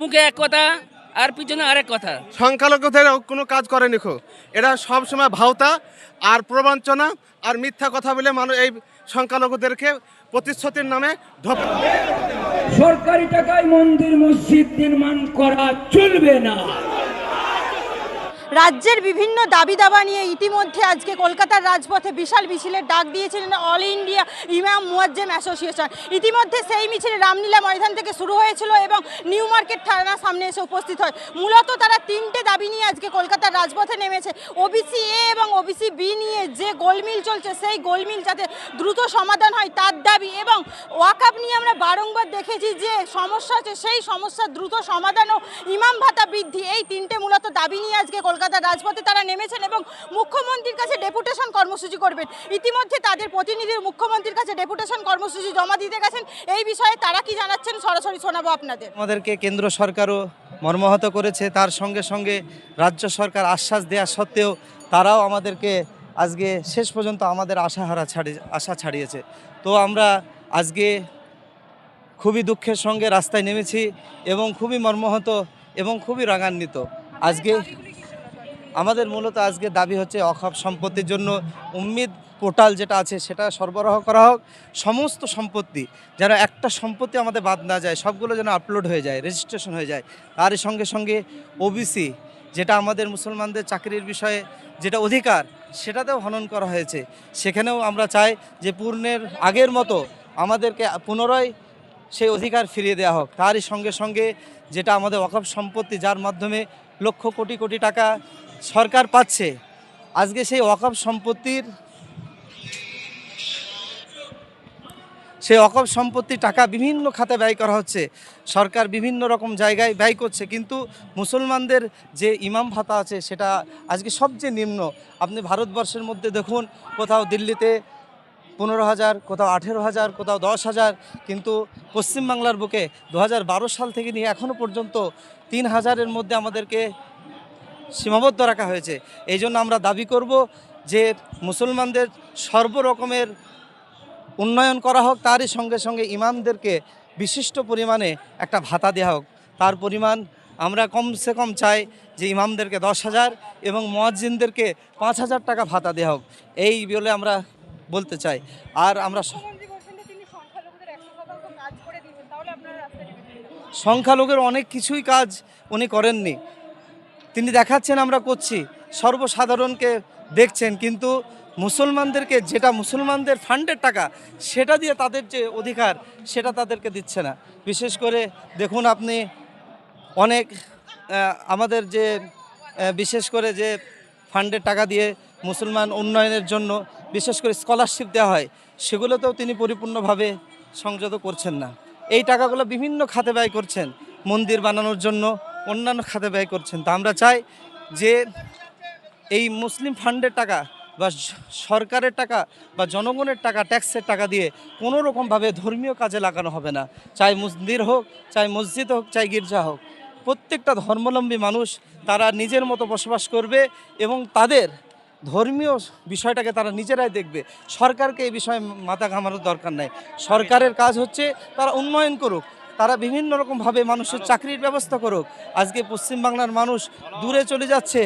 মুখে এক কথা আর পিছনে আরেক কথা। সংখ্যালঘুদের কোনো কাজ করেনি খো এরা সবসময় ভাওতা আর প্রবঞ্চনা আর মিথ্যা কথা বলে মানুষ এই সংখ্যালঘুদেরকে প্রতিশ্রুতির নামে ধোকা সরকারি টাকায় মন্দির মসজিদ নির্মাণ করা চলবে না। রাজ্যের বিভিন্ন দাবি দাবা নিয়ে ইতিমধ্যে আজকে কলকাতার রাজপথে বিশাল মিছিলের ডাক দিয়েছিলেন অল ইন্ডিয়া ইমাম মুয়াজ্জেম অ্যাসোসিয়েশন। ইতিমধ্যে সেই মিছিল রামলীলা ময়দান থেকে শুরু হয়েছিল এবং নিউ মার্কেট থানার সামনে এসে উপস্থিত হয়। মূলত তারা তিনটে দাবি নিয়ে আজকে কলকাতার রাজপথে নেমেছে। ওবিসি এ এবং ওবিসি বি নিয়ে যে গোলমিল চলছে, সেই গোলমিল যাতে দ্রুত সমাধান হয় তার দাবি এবং ওয়াকাপ নিয়ে আমরা বারংবার দেখেছি যে সমস্যা আছে, সেই সমস্যার দ্রুত সমাধান ও ইমাম ভাতা বৃদ্ধি, এই তিনটে মূলত দাবি নিয়ে আজকে কলকাতার রাজপথে তারা নেমেছেন এবং মুখ্যমন্ত্রীর কাছে ডেপুটেশন কর্মসূচি করবেন। ইতিমধ্যে তাদের প্রতিনিধি মুখ্যমন্ত্রীর কাছে ডেপুটেশন কর্মসূচি জমা দিতে গেছেন। এই বিষয়ে তারা কি জানাচ্ছেন সরাসরি শোনাবো আপনাদের। আমাদেরকে কেন্দ্র সরকারও মর্মাহত করেছে। তার সঙ্গে সঙ্গে রাজ্য সরকার আশ্বাস দেওয়া সত্ত্বেও তারাও আমাদেরকে আজকে শেষ পর্যন্ত আমাদের আশাহারা ছাড়ি, আশা ছাড়িয়েছে। তো আমরা আজকে খুবই দুঃখের সঙ্গে রাস্তায় নেমেছি এবং খুবই মর্মাহত এবং খুবই রাগান্বিত। আজকে আমাদের মূলত আজকে দাবি হচ্ছে অখাপ সম্পত্তির জন্য উম্মিদ পোর্টাল যেটা আছে সেটা সরবরাহ করা হোক, সমস্ত সম্পত্তি যেন একটা সম্পত্তি আমাদের বাদ না যায়, সবগুলো যেন আপলোড হয়ে যায় রেজিস্ট্রেশন হয়ে যায়। তারই সঙ্গে সঙ্গে ওবিসি যেটা আমাদের মুসলমানদের চাকরির বিষয়ে যেটা অধিকার সেটাতেও হনন করা হয়েছে। সেখানেও আমরা চাই যে পূর্ণের আগের মতো আমাদেরকে পুনরায় সেই অধিকার ফিরিয়ে দেওয়া হোক। তারই সঙ্গে সঙ্গে যেটা আমাদের অকাপ সম্পত্তি, যার মাধ্যমে লক্ষ কোটি কোটি টাকা সরকার পাচ্ছে, আজকে সেই অকাপ সম্পত্তির, সেই অকপ সম্পত্তি টাকা বিভিন্ন খাতে ব্যয় করা হচ্ছে। সরকার বিভিন্ন রকম জায়গায় ব্যয় করছে, কিন্তু মুসলমানদের যে ইমাম ভাতা আছে, সেটা আজকে সবচেয়ে নিম্ন। আপনি ভারতবর্ষের মধ্যে দেখুন, কোথাও দিল্লিতে পনেরো হাজার, কোথাও আঠেরো হাজার, কোথাও দশ হাজার, কিন্তু পশ্চিমবাংলার বুকে দু হাজার বারো সাল থেকে নিয়ে এখনও পর্যন্ত তিন হাজারের মধ্যে আমাদেরকে সীমাবদ্ধ রাখা হয়েছে। এই জন্য আমরা দাবি করব যে মুসলমানদের সর্বরকমের উন্নয়ন করা হোক, তারই সঙ্গে সঙ্গে ইমামদেরকে বিশিষ্ট পরিমাণে একটা ভাতা দেওয়া হোক। তার পরিমাণ আমরা কমসে কম চাই যে ইমামদেরকে দশ হাজার এবং মোয়াজ্জিনদেরকে পাঁচ হাজার টাকা ভাতা দেওয়া হোক। এই বলে আমরা বলতে চাই। আর আমরা স- সংখ্যালঘুর অনেক কিছুই কাজ উনি করেননি। তিনি দেখাচ্ছেন আমরা করছি সর্বসাধারণকে দেখছেন কিন্তু মুসলমানদেরকে যেটা মুসলমানদের ফান্ডের টাকা সেটা দিয়ে তাদের যে অধিকার সেটা তাদেরকে দিচ্ছে না। বিশেষ করে দেখুন আপনি অনেক আমাদের যে বিশেষ করে যে ফান্ডের টাকা দিয়ে মুসলমান উন্নয়নের জন্য বিশেষ করে স্কলারশিপ দেওয়া হয়, সেগুলোতেও তিনি পরিপূর্ণভাবে সংযত করছেন না। এই টাকাগুলো বিভিন্ন খাতে ব্যয় করছেন, মন্দির বানানোর জন্য অন্যান্য খাতে ব্যয় করছেন। তা আমরা চাই যে এই মুসলিম ফান্ডের টাকা বা সরকারের টাকা বা জনগণের টাকা ট্যাক্সের টাকা দিয়ে কোনো রকমভাবে ধর্মীয় কাজে লাগানো হবে না। চাই মন্দির হোক, চাই মসজিদ হোক, চাই গির্জা হোক। প্রত্যেকটা ধর্মাবলম্বী মানুষ তারা নিজের মতো বসবাস করবে এবং তাদের ধর্মীয় বিষয়টাকে তারা নিজেরাই দেখবে। সরকারকে এই বিষয়ে মাথা ঘামানোর দরকার নাই। সরকারের কাজ হচ্ছে তারা উন্নয়ন করুক, তারা বিভিন্ন রকমভাবে মানুষের চাকরির ব্যবস্থা করুক। আজকে পশ্চিমবাংলার মানুষ দূরে চলে যাচ্ছে,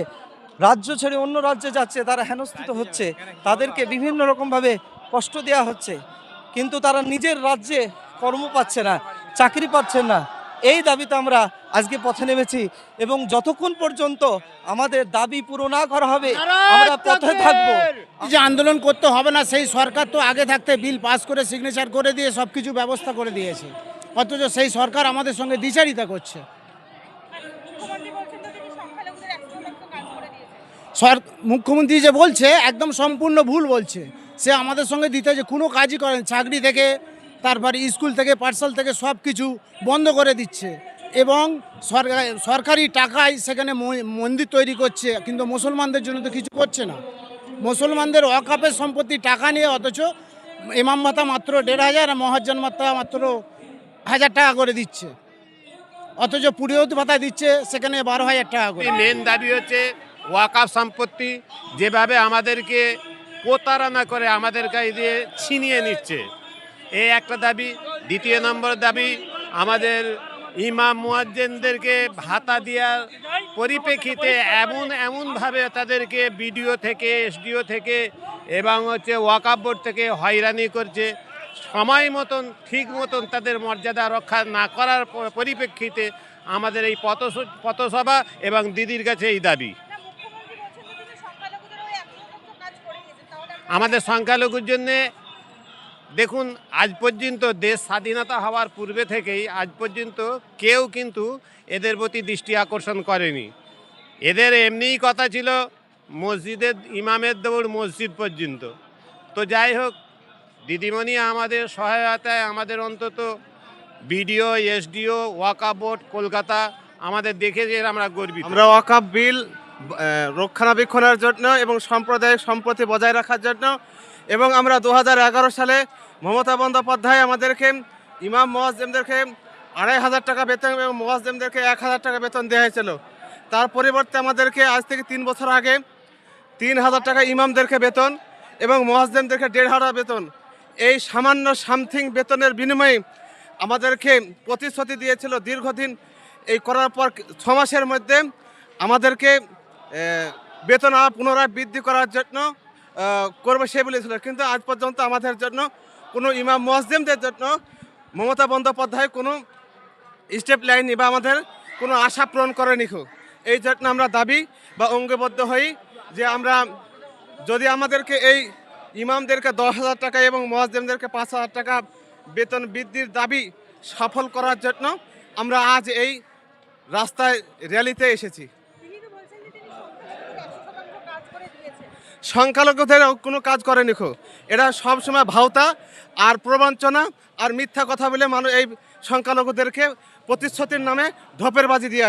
রাজ্য ছেড়ে অন্য রাজ্যে যাচ্ছে, তারা হেনস্থিত হচ্ছে, তাদেরকে বিভিন্ন রকমভাবে কষ্ট দেওয়া হচ্ছে। কিন্তু তারা নিজের রাজ্যে কর্ম পাচ্ছে না, চাকরি পাচ্ছে না। এই দাবিতে আমরা আজকে পথে নেমেছি এবং যতক্ষণ পর্যন্ত আমাদের দাবি পুরো না করা হবে আমরা পথে থাকব। যে আন্দোলন করতে হবে না সেই সরকার তো আগে থাকতে বিল পাস করে সিগনেচার করে দিয়ে সব কিছু ব্যবস্থা করে দিয়েছে। অথচ সেই সরকার আমাদের সঙ্গে দ্বিচারিতা করছে। সর মুখ্যমন্ত্রী যে বলছে একদম সম্পূর্ণ ভুল বলছে। সে আমাদের সঙ্গে দিতে যে কোনো কাজই করেন চাকরি থেকে তারপর স্কুল থেকে পাঠশাল থেকে সব কিছু বন্ধ করে দিচ্ছে। এবং সরকার টাকায় সেখানে মন্দির তৈরি করছে, কিন্তু মুসলমানদের জন্য তো কিছু করছে না। মুসলমানদের অকাপের সম্পত্তি টাকা নিয়ে অথচ ইমাম ভাতা মাত্র দেড় হাজার আর মহাজ্জান ভাতা মাত্র হাজার টাকা করে দিচ্ছে। অথচ পুরীয়ত ভাতা দিচ্ছে, সেখানে বারো হাজার টাকা করে। মেন দাবি হচ্ছে ওয়াকাফ সম্পত্তি যেভাবে আমাদেরকে প্রতারণা করে, আমাদের কাছ দিয়ে ছিনিয়ে নিচ্ছে। এই একটা দাবি। দ্বিতীয় নম্বর দাবি, আমাদের ইমাম মুয়াজ্জেনদেরকে ভাতা দেওয়ার পরিপ্রেক্ষিতে এমন এমনভাবে তাদেরকে বিডিও থেকে এসডিও থেকে এবং হচ্ছে ওয়াকাব বোর্ড থেকে হয়রানি করছে। সময় মতন ঠিক মতন তাদের মর্যাদা রক্ষা না করার পরিপ্রেক্ষিতে আমাদের এই পথস- পথসভা এবং দিদির কাছে এই দাবি। আমাদের সংখ্যালঘুর জন্যে দেখুন, আজ পর্যন্ত দেশ স্বাধীনতা হওয়ার পূর্বে থেকেই আজ পর্যন্ত কেউ কিন্তু এদের প্রতি দৃষ্টি আকর্ষণ করেনি। এদের এমনিই কথা ছিল মসজিদের, ইমামের দৌড় মসজিদ পর্যন্ত। তো যাই হোক, দিদিমণি আমাদের সহায়তায় আমাদের অন্তত বিডিও, এসডিও, ওয়াকা বোর্ড, কলকাতা আমাদের দেখে যে আমরা গর্বিত। আমরা ওয়াকাব বিল রক্ষণাবেক্ষণের জন্য এবং সাম্প্রদায়িক সম্প্রতি বজায় রাখার জন্য এবং আমরা দু হাজার এগারো সালে মমতা বন্দ্যোপাধ্যায় আমাদেরকে, ইমাম মোয়াজ্জেমদেরকে আড়াই হাজার টাকা বেতন এবং মোয়াজ্জেমদেরকে এক হাজার টাকা বেতন দেওয়া হয়েছিল। তার পরিবর্তে আমাদেরকে আজ থেকে তিন বছর আগে তিন হাজার টাকা ইমামদেরকে বেতন এবং মোয়াজ্জেমদেরকে দেড় হাজার বেতন। এই সামান্য সামথিং বেতনের বিনিময়ে আমাদেরকে প্রতিশ্রুতি দিয়েছিল দীর্ঘদিন। এই করার পর ছ মাসের মধ্যে আমাদেরকে বেতন পুনরায় বৃদ্ধি করার জন্য করবে সে বলেছিল। কিন্তু আজ পর্যন্ত আমাদের জন্য কোনো ইমাম মোয়াজ্জেমদের জন্য মমতা বন্দ্যোপাধ্যায় কোনো স্টেপ লাইনি বা আমাদের কোনো আশা পূরণ করেনি এই জন্য আমরা দাবি বা অঙ্গবদ্ধ হই যে আমরা যদি আমাদেরকে এই ইমামদেরকে দশ হাজার টাকা এবং মোয়াজ্জেমদেরকে পাঁচ হাজার টাকা বেতন বৃদ্ধির দাবি সফল করার জন্য আমরা আজ এই রাস্তায় র্যালিতে এসেছি। সংখ্যালঘুদের কোনো কাজ করেনি খো এরা সবসময় ভাওতা আর প্রবঞ্চনা আর মিথ্যা কথা বলে মানুষ এই সংখ্যালঘুদেরকে প্রতিশ্রুতির নামে ধপের বাজি দিয়ে